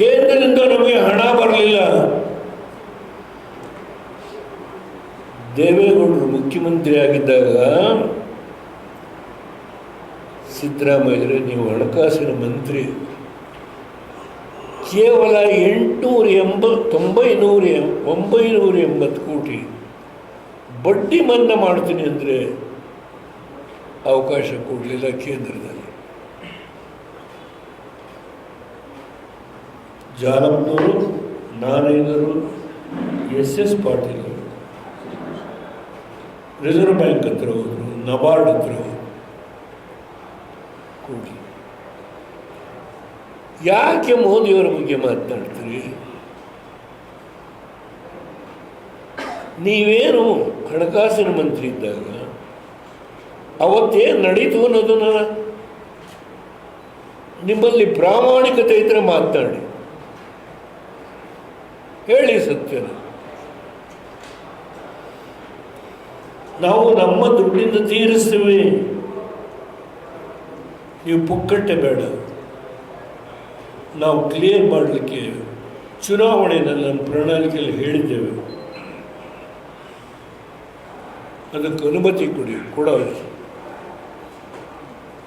ಕೇಂದ್ರದಿಂದ ನಮಗೆ ಹಣ ಬರಲಿಲ್ಲ. ದೇವೇಗೌಡರು ಮುಖ್ಯಮಂತ್ರಿ ಆಗಿದ್ದಾಗ ಸಿದ್ದರಾಮಯ್ಯರೇ, ನೀವು ಹಣಕಾಸಿನ ಮಂತ್ರಿ. ಕೇವಲ ಎಂಟುನೂರ ಎಂಬತ್ತು ತೊಂಬೈನೂರ ಎಂ- ಒಂಬೈನೂರ ಎಂಬತ್ತು ಕೋಟಿ ಬಡ್ಡಿ ಮನ್ನಾ ಮಾಡ್ತೀನಿ ಅಂದರೆ ಅವಕಾಶ ಕೊಡಲಿಲ್ಲ ಕೇಂದ್ರದಲ್ಲಿ. ಜಾಲಪ್ನವರು ನಾರಾಯಣರು, S S Patil reserve bank ಹತ್ರ ಹೋದರು ನಬಾರ್ಡ್ ಹತ್ರ ಹೋದರು. ಯಾಕೆ ಮೋದಿಯವರ ಬಗ್ಗೆ ಮಾತನಾಡ್ತೀರಿ ನೀವೇನು ಹಣಕಾಸಿನ ಮಂತ್ರಿ ಇದ್ದಾಗ ಅವತ್ತೇನು ನಡೀತು ಅನ್ನೋದನ್ನ ನಿಮ್ಮಲ್ಲಿ ಪ್ರಾಮಾಣಿಕತೆ ಇದ್ರೆ ಮಾತನಾಡಿ ಹೇಳಿ ಸತ್ಯನ. ನಾವು ನಮ್ಮ ದುಡ್ಡಿಂದ ತೀರಿಸ್ತೀವಿ. ನೀವು ಪುಕ್ಕಟ್ಟೆ ಬೇಡ. ನಾವು ಕ್ಲಿಯರ್ ಮಾಡಲಿಕ್ಕೆ ಚುನಾವಣೆಯನ್ನು ನನ್ನ ಪ್ರಣಾಳಿಕೆಯಲ್ಲಿ ಹೇಳಿದ್ದೇವೆ. ಅದಕ್ಕೆ ಅನುಮತಿ ಕೊಡಿ, ಕೊಡೋದು.